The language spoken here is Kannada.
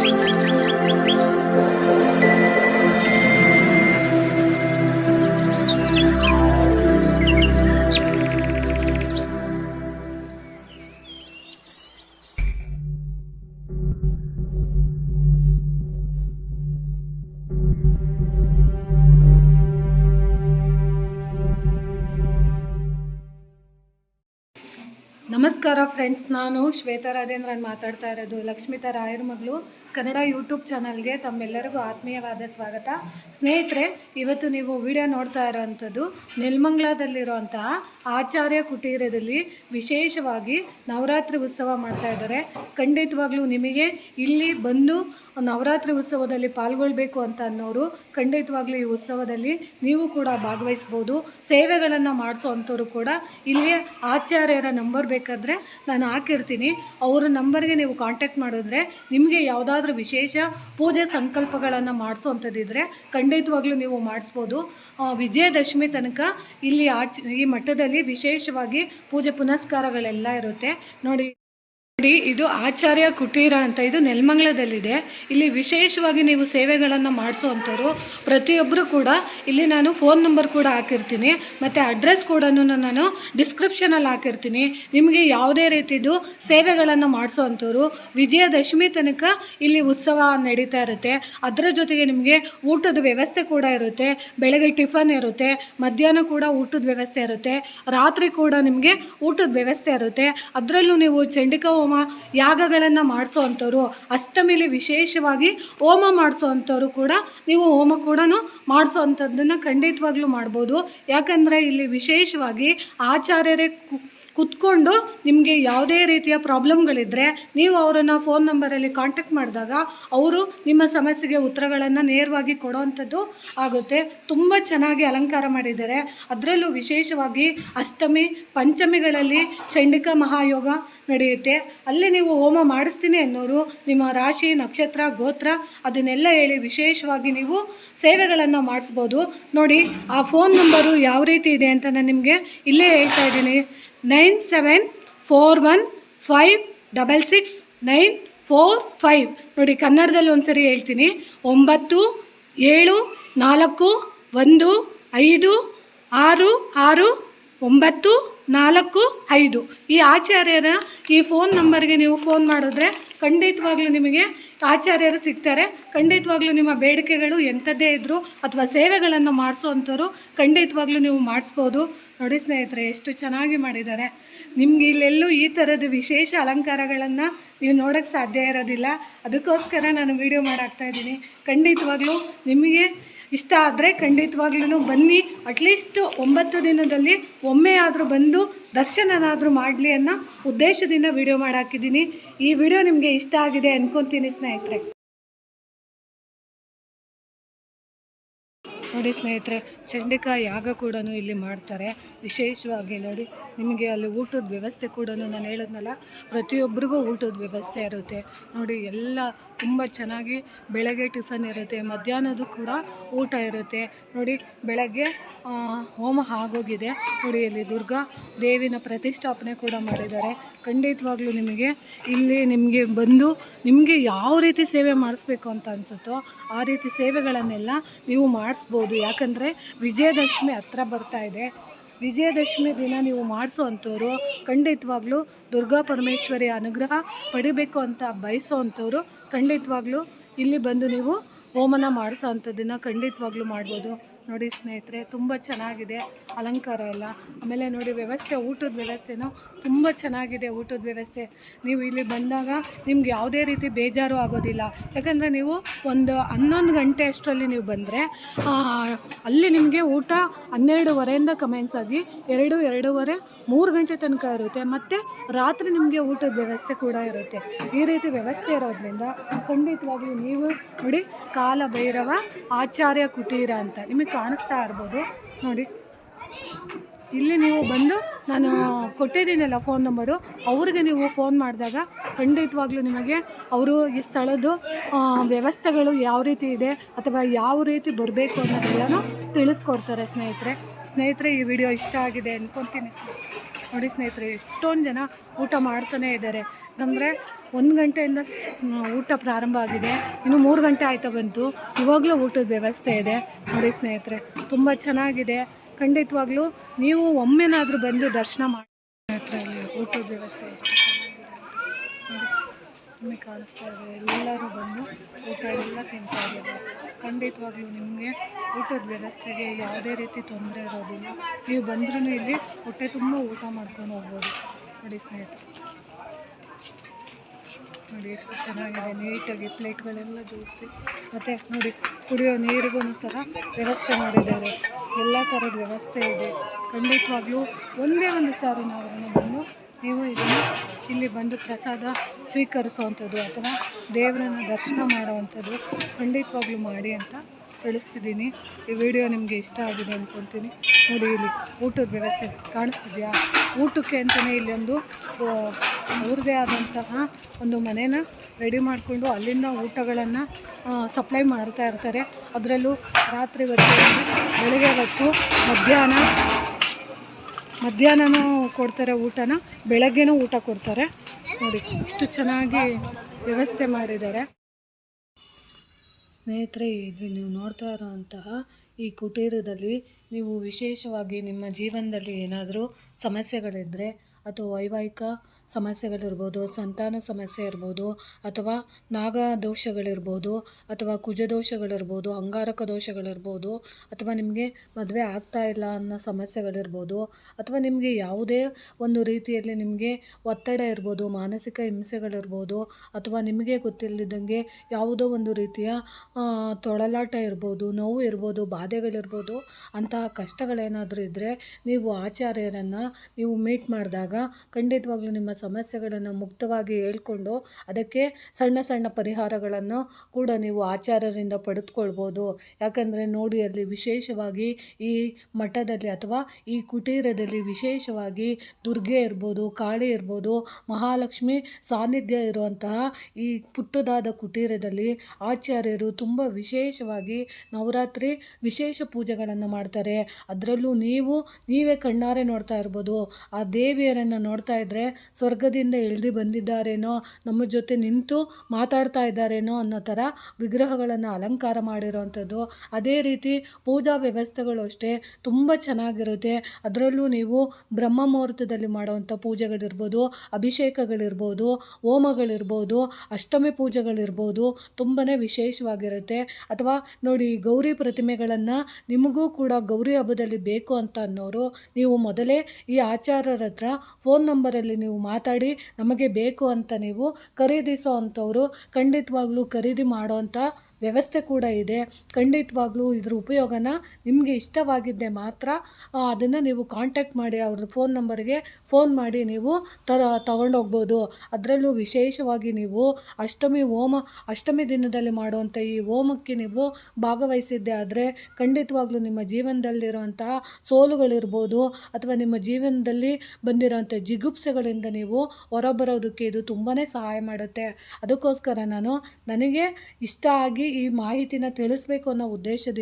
Música ನಮಸ್ಕಾರ ಫ್ರೆಂಡ್ಸ್ ನಾನು ಶ್ವೇತಾ ರಾಜೇಂದ್ರನ್ ಮಾತಾಡ್ತಾ ಇರೋದು. ಲಕ್ಷ್ಮಿತಾ ರಾಯರ ಮಗಳು. ಕನ್ನಡ ಯೂಟ್ಯೂಬ್ ಚಾನಲ್ಗೆ ತಮ್ಮೆಲ್ಲರಿಗೂ ಆತ್ಮೀಯವಾದ ಸ್ವಾಗತ. ಸ್ನೇಹಿತರೆ, ಇವತ್ತು ನೀವು ವಿಡಿಯೋ ನೋಡ್ತಾ ಇರೋವಂಥದ್ದು ನೆಲಮಂಗ್ಲದಲ್ಲಿರುವಂತಹ ಆಚಾರ್ಯ ಕುಟೀರದಲ್ಲಿ ವಿಶೇಷವಾಗಿ ನವರಾತ್ರಿ ಉತ್ಸವ ಮಾಡ್ತಾ ಇದ್ದಾರೆ. ಖಂಡಿತವಾಗ್ಲೂ ನಿಮಗೆ ಇಲ್ಲಿ ಬಂದು ನವರಾತ್ರಿ ಉತ್ಸವದಲ್ಲಿ ಪಾಲ್ಗೊಳ್ಬೇಕು ಅಂತ ಅನ್ನೋರು ಖಂಡಿತವಾಗ್ಲೂ ಈ ಉತ್ಸವದಲ್ಲಿ ನೀವು ಕೂಡ ಭಾಗವಹಿಸ್ಬೋದು. ಸೇವೆಗಳನ್ನು ಮಾಡಿಸೋ ಅಂಥವ್ರು ಕೂಡ ಇಲ್ಲಿ ಆಚಾರ್ಯರ ನಂಬರ್ ಬೇಕಾದರೆ ನಾನು ಹಾಕಿರ್ತೀನಿ. ಅವರ ನಂಬರ್ಗೆ ನೀವು ಕಾಂಟ್ಯಾಕ್ಟ್ ಮಾಡಿದ್ರೆ ನಿಮಗೆ ಯಾವುದಾದ್ರೂ ವಿಶೇಷ ಪೂಜೆ ಸಂಕಲ್ಪಗಳನ್ನು ಮಾಡಿಸೋವಂಥದ್ದಿದ್ರೆ ಖಂಡಿತವಾಗ್ಲೂ ನೀವು ಮಾಡಿಸ್ಬೋದು. ವಿಜಯದಶಮಿ ತನಕ ಇಲ್ಲಿ ಆಚ, ಈ ಮಠದಲ್ಲಿ ವಿಶೇಷವಾಗಿ ಪೂಜೆ ಪುನಸ್ಕಾರಗಳೆಲ್ಲ ಇರುತ್ತೆ. ನೋಡಿ ನೋಡಿ, ಇದು ಆಚಾರ್ಯ ಕುಟೀರ ಅಂತ. ಇದು ನೆಲಮಂಗ್ಲದಲ್ಲಿದೆ. ಇಲ್ಲಿ ವಿಶೇಷವಾಗಿ ನೀವು ಸೇವೆಗಳನ್ನು ಮಾಡಿಸುವಂಥವ್ರು ಪ್ರತಿಯೊಬ್ಬರು ಕೂಡ ಇಲ್ಲಿ ನಾನು ಫೋನ್ ನಂಬರ್ ಕೂಡ ಹಾಕಿರ್ತೀನಿ. ಮತ್ತು ಅಡ್ರೆಸ್ ಕೂಡ ನಾನು ಡಿಸ್ಕ್ರಿಪ್ಷನಲ್ಲಿ ಹಾಕಿರ್ತೀನಿ. ನಿಮಗೆ ಯಾವುದೇ ರೀತಿದು ಸೇವೆಗಳನ್ನು ಮಾಡಿಸೋವಂಥವ್ರು ವಿಜಯದಶಮಿ ತನಕ ಇಲ್ಲಿ ಉತ್ಸವ ನಡೀತಾ ಇರುತ್ತೆ. ಅದರ ಜೊತೆಗೆ ನಿಮಗೆ ಊಟದ ವ್ಯವಸ್ಥೆ ಕೂಡ ಇರುತ್ತೆ. ಬೆಳಗ್ಗೆ ಟಿಫನ್ ಇರುತ್ತೆ. ಮಧ್ಯಾಹ್ನ ಕೂಡ ಊಟದ ವ್ಯವಸ್ಥೆ ಇರುತ್ತೆ. ರಾತ್ರಿ ಕೂಡ ನಿಮಗೆ ಊಟದ ವ್ಯವಸ್ಥೆ ಇರುತ್ತೆ. ಅದರಲ್ಲೂ ನೀವು ಚಂಡಿಕಾ ಯಾಗಗಳನ್ನು ಮಾಡಿಸೋ ಅಂಥವ್ರು ಅಷ್ಟಮಿಲಿ ವಿಶೇಷವಾಗಿ ಹೋಮ ಮಾಡಿಸೋ ಅಂಥವ್ರು ಕೂಡ ನೀವು ಹೋಮ ಕೂಡ ಮಾಡಿಸೋ ಅಂಥದ್ದನ್ನು ಖಂಡಿತವಾಗ್ಲೂ ಮಾಡ್ಬೋದು. ಯಾಕಂದರೆ ಇಲ್ಲಿ ವಿಶೇಷವಾಗಿ ಆಚಾರ್ಯರೇ ಕುತ್ಕೊಂಡು ನಿಮಗೆ ಯಾವುದೇ ರೀತಿಯ ಪ್ರಾಬ್ಲಮ್ಗಳಿದ್ದರೆ ನೀವು ಅವರನ್ನು ಫೋನ್ ನಂಬರಲ್ಲಿ ಕಾಂಟ್ಯಾಕ್ಟ್ ಮಾಡಿದಾಗ ಅವರು ನಿಮ್ಮ ಸಮಸ್ಯೆಗೆ ಉತ್ತರಗಳನ್ನು ನೇರವಾಗಿ ಕೊಡೋವಂಥದ್ದು ಆಗುತ್ತೆ. ತುಂಬ ಚೆನ್ನಾಗಿ ಅಲಂಕಾರ ಮಾಡಿದ್ದಾರೆ. ಅದರಲ್ಲೂ ವಿಶೇಷವಾಗಿ ಅಷ್ಟಮಿ, ಪಂಚಮಿಗಳಲ್ಲಿ ಚಂಡಿಕಾ ಮಹಾಯೋಗ ನಡೆಯುತ್ತೆ. ಅಲ್ಲಿ ನೀವು ಹೋಮ ಮಾಡಿಸ್ತೀನಿ ಅನ್ನೋರು ನಿಮ್ಮ ರಾಶಿ, ನಕ್ಷತ್ರ, ಗೋತ್ರ ಅದನ್ನೆಲ್ಲ ಹೇಳಿ ವಿಶೇಷವಾಗಿ ನೀವು ಸೇವೆಗಳನ್ನು ಮಾಡಿಸ್ಬೋದು. ನೋಡಿ, ಆ ಫೋನ್ ನಂಬರು ಯಾವ ರೀತಿ ಇದೆ ಅಂತ ನಾನು ನಿಮಗೆ ಇಲ್ಲೇ ಹೇಳ್ತಾ ಇದ್ದೀನಿ. Nine seven four one five double six nine four five. ನೋಡಿ, ಕನ್ನಡದಲ್ಲಿ ಒಂದು ಸರಿ ಹೇಳ್ತೀನಿ. ಒಂಬತ್ತು, ಏಳು, ನಾಲ್ಕು, ಒಂದು, ಐದು, ಆರು ಆರು, ಒಂಬತ್ತು ನಾಲ್ಕು, ಐದು. ಈ ಆಚಾರ್ಯರ ಈ ಫೋನ್ ನಂಬರ್ಗೆ ನೀವು ಫೋನ್ ಮಾಡಿದ್ರೆ ಖಂಡಿತವಾಗ್ಲೂ ನಿಮಗೆ ಆಚಾರ್ಯರು ಸಿಗ್ತಾರೆ. ಖಂಡಿತವಾಗ್ಲೂ ನಿಮ್ಮ ಬೇಡಿಕೆಗಳು ಎಂಥದ್ದೇ ಇದ್ದರೂ ಅಥವಾ ಸೇವೆಗಳನ್ನು ಮಾಡಿಸೋವಂಥವ್ರು ಖಂಡಿತವಾಗ್ಲೂ ನೀವು ಮಾಡಿಸ್ಬೋದು. ನೋಡಿ ಸ್ನೇಹಿತರೆ, ಎಷ್ಟು ಚೆನ್ನಾಗಿ ಮಾಡಿದ್ದಾರೆ. ನಿಮ್ಗೆ ಇಲ್ಲೆಲ್ಲೂ ಈ ಥರದ ವಿಶೇಷ ಅಲಂಕಾರಗಳನ್ನು ನೀವು ನೋಡೋಕ್ಕೆ ಸಾಧ್ಯ ಇರೋದಿಲ್ಲ. ಅದಕ್ಕೋಸ್ಕರ ನಾನು ವಿಡಿಯೋ ಮಾಡಾಕ್ತಾ ಇದ್ದೀನಿ. ಖಂಡಿತವಾಗ್ಲೂ ನಿಮಗೆ ಇಷ್ಟ ಆದರೆ ಖಂಡಿತವಾಗ್ಲೂ ಬನ್ನಿ. ಅಟ್ಲೀಸ್ಟ್ ಒಂಬತ್ತು ದಿನದಲ್ಲಿ ಒಮ್ಮೆ ಆದರೂ ಬಂದು ದರ್ಶನನಾದರೂ ಮಾಡಲಿ ಅನ್ನೋ ಉದ್ದೇಶದಿಂದ ವಿಡಿಯೋ ಮಾಡಾಕಿದ್ದೀನಿ ಈ ವಿಡಿಯೋ ನಿಮಗೆ ಇಷ್ಟ ಆಗಿದೆ ಅಂದ್ಕೊತೀನಿ ಸ್ನೇಹಿತರೆ. ನೋಡಿ ಸ್ನೇಹಿತರೆ ಚಂಡಿಕಾ ಯಾಗ ಕೂಡ ಇಲ್ಲಿ ಮಾಡ್ತಾರೆ. ವಿಶೇಷವಾಗಿ ನೋಡಿ, ನಿಮಗೆ ಅಲ್ಲಿ ಊಟದ ವ್ಯವಸ್ಥೆ ಕೂಡ ನಾನು ಹೇಳಿದ್ನಲ್ಲ, ಪ್ರತಿಯೊಬ್ಬರಿಗೂ ಊಟದ ವ್ಯವಸ್ಥೆ ಇರುತ್ತೆ. ನೋಡಿ, ಎಲ್ಲ ತುಂಬ ಚೆನ್ನಾಗಿ ಬೆಳಗ್ಗೆ ಟಿಫನ್ ಇರುತ್ತೆ ಮಧ್ಯಾಹ್ನದ ಕೂಡ ಊಟ ಇರುತ್ತೆ. ನೋಡಿ, ಬೆಳಗ್ಗೆ ಹೋಮ ಆಗೋಗಿದೆ. ನೋಡಿ, ಇಲ್ಲಿ ದುರ್ಗಾ ದೇವಿನ ಪ್ರತಿಷ್ಠಾಪನೆ ಕೂಡ ಮಾಡಿದ್ದಾರೆ. ಖಂಡಿತವಾಗ್ಲೂ ನಿಮಗೆ ಇಲ್ಲಿ ನಿಮಗೆ ಬಂದು ನಿಮಗೆ ಯಾವ ರೀತಿ ಸೇವೆ ಮಾಡಿಸ್ಬೇಕು ಅಂತ ಅನಿಸುತ್ತೋ, ಆ ರೀತಿ ಸೇವೆಗಳನ್ನೆಲ್ಲ ನೀವು ಮಾಡಿಸ್ಬೋದು. ಯಾಕಂದರೆ ವಿಜಯದಶಮಿ ಹತ್ರ ಬರ್ತಾ ಇದೆ. ವಿಜಯದಶಮಿ ದಿನ ನೀವು ಮಾಡಿಸೋ ಅಂಥವ್ರು, ಖಂಡಿತವಾಗ್ಲೂ ದುರ್ಗಾ ಪರಮೇಶ್ವರಿ ಅನುಗ್ರಹ ಪಡಿಬೇಕು ಅಂತ ಬಯಸೋ ಅಂಥವ್ರು, ಖಂಡಿತವಾಗ್ಲೂ ಇಲ್ಲಿ ಬಂದು ನೀವು ಹೋಮನ ಮಾಡಿಸೋ ಅಂಥದ್ದನ್ನು ಖಂಡಿತವಾಗ್ಲೂ ಮಾಡ್ಬೋದು. ನೋಡಿ ಸ್ನೇಹಿತರೆ, ತುಂಬ ಚೆನ್ನಾಗಿದೆ ಅಲಂಕಾರ ಎಲ್ಲ. ಆಮೇಲೆ ನೋಡಿ ವ್ಯವಸ್ಥೆ, ಊಟದ ವ್ಯವಸ್ಥೆನೂ ತುಂಬ ಚೆನ್ನಾಗಿದೆ ಊಟದ ವ್ಯವಸ್ಥೆ. ನೀವು ಇಲ್ಲಿ ಬಂದಾಗ ನಿಮ್ಗೆ ಯಾವುದೇ ರೀತಿ ಬೇಜಾರು ಆಗೋದಿಲ್ಲ. ಯಾಕಂದರೆ ನೀವು ಒಂದು ಹನ್ನೊಂದು ಗಂಟೆ ಅಷ್ಟರಲ್ಲಿ ನೀವು ಬಂದರೆ ಅಲ್ಲಿ ನಿಮಗೆ ಊಟ ಹನ್ನೆರಡುವರೆಯಿಂದ ಕಮೆನ್ಸ್ ಆಗಿ ಎರಡು, ಎರಡೂವರೆ, ಮೂರು ಗಂಟೆ ತನಕ ಇರುತ್ತೆ. ಮತ್ತು ರಾತ್ರಿ ನಿಮಗೆ ಊಟದ ವ್ಯವಸ್ಥೆ ಕೂಡ ಇರುತ್ತೆ. ಈ ರೀತಿ ವ್ಯವಸ್ಥೆ ಇರೋದ್ರಿಂದ ಖಂಡಿತವಾಗಿಯೂ ನೀವು ನೋಡಿ ಕಾಲ ಭೈರವ ಆಚಾರ್ಯ ಕುಟೀರ ಅಂತ ನಿಮಗೆ ಕಾಣಿಸ್ತಾ ಇರ್ಬೋದು. ನೋಡಿ. ಇಲ್ಲಿ ನೀವು ಬಂದು ನಾನು ಕೊಟ್ಟಿದ್ದೀನಲ್ಲ ಫೋನ್ ನಂಬರು ಅವ್ರಿಗೆ ನೀವು ಫೋನ್ ಮಾಡಿದಾಗ ಖಂಡಿತವಾಗ್ಲೂ ನಿಮಗೆ ಅವರು ಈ ಸ್ಥಳದ್ದು ವ್ಯವಸ್ಥೆಗಳು ಯಾವ ರೀತಿ ಇದೆ ಅಥವಾ ಯಾವ ರೀತಿ ಬರಬೇಕು ಅನ್ನೋದೆಲ್ಲನೂ ತಿಳಿಸ್ಕೊಡ್ತಾರೆ ಸ್ನೇಹಿತರೆ. ಸ್ನೇಹಿತರೆ, ಈ ವಿಡಿಯೋ ಇಷ್ಟ ಆಗಿದೆ ಅಂದ್ಕೊತೀನಿ ನೋಡಿ ಸ್ನೇಹಿತರೆ, ಎಷ್ಟೊಂದು ಜನ ಊಟ ಮಾಡ್ತಾನೆ ಇದ್ದಾರೆ. ಅಂದರೆ ಒಂದು ಗಂಟೆಯಿಂದ ಊಟ ಪ್ರಾರಂಭ ಆಗಿದೆ. ಇನ್ನು ಮೂರು ಗಂಟೆ ಆಯಿತಾ ಬಂತು. ಇವಾಗಲೂ ಊಟದ ವ್ಯವಸ್ಥೆ ಇದೆ. ನೋಡಿ ಸ್ನೇಹಿತರೆ, ತುಂಬ ಚೆನ್ನಾಗಿದೆ. ಖಂಡಿತವಾಗ್ಲೂ ನೀವು ಒಮ್ಮೆನಾದರೂ ಬಂದು ದರ್ಶನ ಮಾಡಿ ಊಟದ ವ್ಯವಸ್ಥೆ ಕಾಣಿಸ್ತಾ ಇದೆ. ಎಲ್ಲರೂ ಬಂದು ಊಟ ಎಲ್ಲ ತಿಂತಾ ಇದ್ದಾರೆ. ಖಂಡಿತವಾಗ್ಲೂ ನಿಮಗೆ ಊಟದ ವ್ಯವಸ್ಥೆಗೆ ಯಾವುದೇ ರೀತಿ ತೊಂದರೆ ಇರೋದಿಲ್ಲ. ನೀವು ಬಂದ್ರೂ ಇಲ್ಲಿ ಹೊಟ್ಟೆ ತುಂಬ ಊಟ ಮಾಡ್ಕೊಂಡು ಹೋಗ್ಬೋದು. ನೋಡಿ ಸ್ನೇಹಿತರೆ. ನೋಡಿ ಎಷ್ಟು ಚೆನ್ನಾಗಿದೆ, ನೀಟಾಗಿ ಪ್ಲೇಟ್ಗಳೆಲ್ಲ ಜೋಡಿಸಿ. ಮತ್ತು ನೋಡಿ, ಕುಡಿಯೋ ನೀರಿಗೂ ಸಹ ವ್ಯವಸ್ಥೆ ಮಾಡಿದ್ದಾರೆ. ಎಲ್ಲ ಥರದ ವ್ಯವಸ್ಥೆ ಇದೆ. ಖಂಡಿತವಾಗ್ಲೂ ಒಂದೇ ಒಂದು ಸಾರಿ ನಾವು ಬಂದು, ನೀವು ಇದನ್ನು ಇಲ್ಲಿ ಬಂದು ಪ್ರಸಾದ ಸ್ವೀಕರಿಸುವಂಥದ್ದು ಅಥವಾ ದೇವರನ್ನ ದರ್ಶನ ಮಾಡುವಂಥದ್ದು ಖಂಡಿತವಾಗ್ಲೂ ಮಾಡಿ ಅಂತ ತಿಳಿಸ್ತಿದ್ದೀನಿ. ಈ ವಿಡಿಯೋ ನಿಮಗೆ ಇಷ್ಟ ಆಗಿದೆ ಅಂದ್ಕೊತೀನಿ ನೋಡಿ ಇಲ್ಲಿ ಊಟದ ವ್ಯವಸ್ಥೆ ಕಾಣಿಸ್ತಿದೆಯಾ? ಊಟಕ್ಕೆ ಅಂತಲೇ ಇಲ್ಲಿ ಒಂದು ಅವ್ರದ್ದೇ ಆದಂತಹ ಒಂದು ಮನೇನ ರೆಡಿ ಮಾಡಿಕೊಂಡು ಅಲ್ಲಿಂದ ಊಟಗಳನ್ನು ಸಪ್ಲೈ ಮಾಡ್ತಾ ಇರ್ತಾರೆ. ಅದರಲ್ಲೂ ರಾತ್ರಿ ಹೊತ್ತು, ಬೆಳಗ್ಗೆ ಹೊತ್ತು ಮಧ್ಯಾಹ್ನ, ಮಧ್ಯಾಹ್ನನೂ ಕೊಡ್ತಾರೆ ಊಟನ, ಬೆಳಗ್ಗೆನೂ ಊಟ ಕೊಡ್ತಾರೆ. ನೋಡಿ ಇಷ್ಟು ಚೆನ್ನಾಗಿ ವ್ಯವಸ್ಥೆ ಮಾಡಿದ್ದಾರೆ. ಸ್ನೇಹಿತರೆ ಇಲ್ಲಿ ನೀವು ನೋಡ್ತಾ ಇರೋಂತಹ ಈ ಕುಟೀರದಲ್ಲಿ ನೀವು ವಿಶೇಷವಾಗಿ ನಿಮ್ಮ ಜೀವನದಲ್ಲಿ ಏನಾದರೂ ಸಮಸ್ಯೆಗಳಿದ್ದರೆ ಅಥವಾ ವೈವಾಹಿಕ ಸಮಸ್ಯೆಗಳಿರ್ಬೋದು, ಸಂತಾನ ಸಮಸ್ಯೆ ಇರ್ಬೋದು, ಅಥವಾ ನಾಗ ದೋಷಗಳಿರ್ಬೋದು ಅಥವಾ ಕುಜ ದೋಷಗಳಿರ್ಬೋದು ಅಂಗಾರಕ ದೋಷಗಳಿರ್ಬೋದು, ಅಥವಾ ನಿಮಗೆ ಮದುವೆ ಆಗ್ತಾ ಇಲ್ಲ ಅನ್ನೋ ಸಮಸ್ಯೆಗಳಿರ್ಬೋದು, ಅಥವಾ ನಿಮಗೆ ಯಾವುದೇ ಒಂದು ರೀತಿಯಲ್ಲಿ ನಿಮಗೆ ಒತ್ತಡ ಇರ್ಬೋದು, ಮಾನಸಿಕ ಹಿಂಸೆಗಳಿರ್ಬೋದು, ಅಥವಾ ನಿಮಗೆ ಗೊತ್ತಿಲ್ಲದಂಗೆ ಯಾವುದೋ ಒಂದು ರೀತಿಯ ತೊಳಲಾಟ ಇರ್ಬೋದು, ನೋವು ಇರ್ಬೋದು, ಬಾಧೆಗಳಿರ್ಬೋದು, ಅಂತಹ ಕಷ್ಟಗಳೇನಾದರೂ ಇದ್ದರೆ ನೀವು ಆಚಾರ್ಯರನ್ನು ನೀವು ಮೀಟ್ ಮಾಡಿದಾಗ ಖಂಡಿತವಾಗ್ಲೂ ನಿಮ್ಮ ಸಮಸ್ಯೆಗಳನ್ನು ಮುಕ್ತವಾಗಿ ಹೇಳ್ಕೊಂಡು ಅದಕ್ಕೆ ಸಣ್ಣ ಸಣ್ಣ ಪರಿಹಾರಗಳನ್ನು ಕೂಡ ನೀವು ಆಚಾರ್ಯರಿಂದ ಪಡೆದುಕೊಳ್ಬೋದು. ಯಾಕಂದರೆ ನೋಡಿ ಅಲ್ಲಿ ವಿಶೇಷವಾಗಿ ಈ ಮಠದಲ್ಲಿ ಅಥವಾ ಈ ಕುಟೀರದಲ್ಲಿ ವಿಶೇಷವಾಗಿ ದುರ್ಗೆ ಇರ್ಬೋದು, ಕಾಳಿ ಇರ್ಬೋದು, ಮಹಾಲಕ್ಷ್ಮಿ ಸಾನ್ನಿಧ್ಯ ಇರುವಂತಹ ಈ ಪುಟ್ಟದಾದ ಕುಟೀರದಲ್ಲಿ ಆಚಾರ್ಯರು ತುಂಬ ವಿಶೇಷವಾಗಿ ನವರಾತ್ರಿ ವಿಶೇಷ ಪೂಜೆಗಳನ್ನು ಮಾಡ್ತಾರೆ. ಅದರಲ್ಲೂ ನೀವು, ನೀವೇ ಕಣ್ಣಾರೆ ನೋಡ್ತಾ ಇರ್ಬೋದು. ಆ ದೇವಿಯರನ್ನು ನೋಡ್ತಾ ಇದ್ದರೆ ಸ್ವರ್ಗದಿಂದ ಇಳಿದು ಬಂದಿದ್ದಾರೇನೋ, ನಮ್ಮ ಜೊತೆ ನಿಂತು ಮಾತಾಡ್ತಾ ಇದ್ದಾರೇನೋ ಅನ್ನೋ ಥರ ವಿಗ್ರಹಗಳನ್ನು ಅಲಂಕಾರ ಮಾಡಿರೋವಂಥದ್ದು ಅದೇ ರೀತಿ ಪೂಜಾ ವ್ಯವಸ್ಥೆಗಳು ಅಷ್ಟೇ ತುಂಬ ಚೆನ್ನಾಗಿರುತ್ತೆ. ಅದರಲ್ಲೂ ನೀವು ಬ್ರಹ್ಮ ಮುಹೂರ್ತದಲ್ಲಿ ಮಾಡುವಂಥ ಪೂಜೆಗಳಿರ್ಬೋದು, ಅಭಿಷೇಕಗಳಿರ್ಬೋದು, ಹೋಮಗಳಿರ್ಬೋದು, ಅಷ್ಟಮಿ ಪೂಜೆಗಳಿರ್ಬೋದು ತುಂಬಾ ವಿಶೇಷವಾಗಿರುತ್ತೆ. ಅಥವಾ ನೋಡಿ ಗೌರಿ ಪ್ರತಿಮೆಗಳನ್ನು ನಿಮಗೂ ಕೂಡ ಗೌರಿ ಹಬ್ಬದಲ್ಲಿ ಬೇಕು ಅಂತ ಅನ್ನೋರು, ನೀವು ಮೊದಲೇ ಈ ಆಚಾರ್ಯರ ಹತ್ರ ಫೋನ್ ನಂಬರಲ್ಲಿ ನೀವು ಮಾತಾಡಿ, ನಮಗೆ ಬೇಕು ಅಂತ ನೀವು ಖರೀದಿಸೋ ಅಂಥವರು ಖಂಡಿತವಾಗ್ಲೂ ಖರೀದಿ ಮಾಡೋವಂಥ ವ್ಯವಸ್ಥೆ ಕೂಡ ಇದೆ. ಖಂಡಿತವಾಗ್ಲೂ ಇದ್ರ ಉಪಯೋಗನ ನಿಮಗೆ ಇಷ್ಟವಾಗಿದ್ದೆ ಮಾತ್ರ ಅದನ್ನು ನೀವು ಕಾಂಟ್ಯಾಕ್ಟ್ ಮಾಡಿ, ಅವ್ರ ಫೋನ್ ನಂಬರ್ಗೆ ಫೋನ್ ಮಾಡಿ ನೀವು ತರ ತಗೊಂಡೋಗ್ಬೋದು. ಅದರಲ್ಲೂ ವಿಶೇಷವಾಗಿ ನೀವು ಅಷ್ಟಮಿ ಹೋಮ, ಅಷ್ಟಮಿ ದಿನದಲ್ಲಿ ಮಾಡುವಂಥ ಈ ಹೋಮಕ್ಕೆ ನೀವು ಭಾಗವಹಿಸಿದ್ದೆ ಆದರೆ ಖಂಡಿತವಾಗ್ಲೂ ನಿಮ್ಮ ಜೀವನದಲ್ಲಿರುವಂತಹ ಸೋಲುಗಳಿರ್ಬೋದು, ಅಥವಾ ನಿಮ್ಮ ಜೀವನದಲ್ಲಿ ಬಂದಿರೋಂಥ ಜಿಗುಪ್ಸೆಗಳಿಂದ ನೀವು ಹೊರಬರೋದಕ್ಕೆ ಇದು ತುಂಬಾ ಸಹಾಯ ಮಾಡುತ್ತೆ. ಅದಕ್ಕೋಸ್ಕರ ನಾನು ನನಗೆ ಇಷ್ಟ ಆಗಿ ಈ ಮಾಹಿತಿನ ತಿಳಿಸ್ಬೇಕು ಅನ್ನೋ ಉದ್ದೇಶದಿಂದ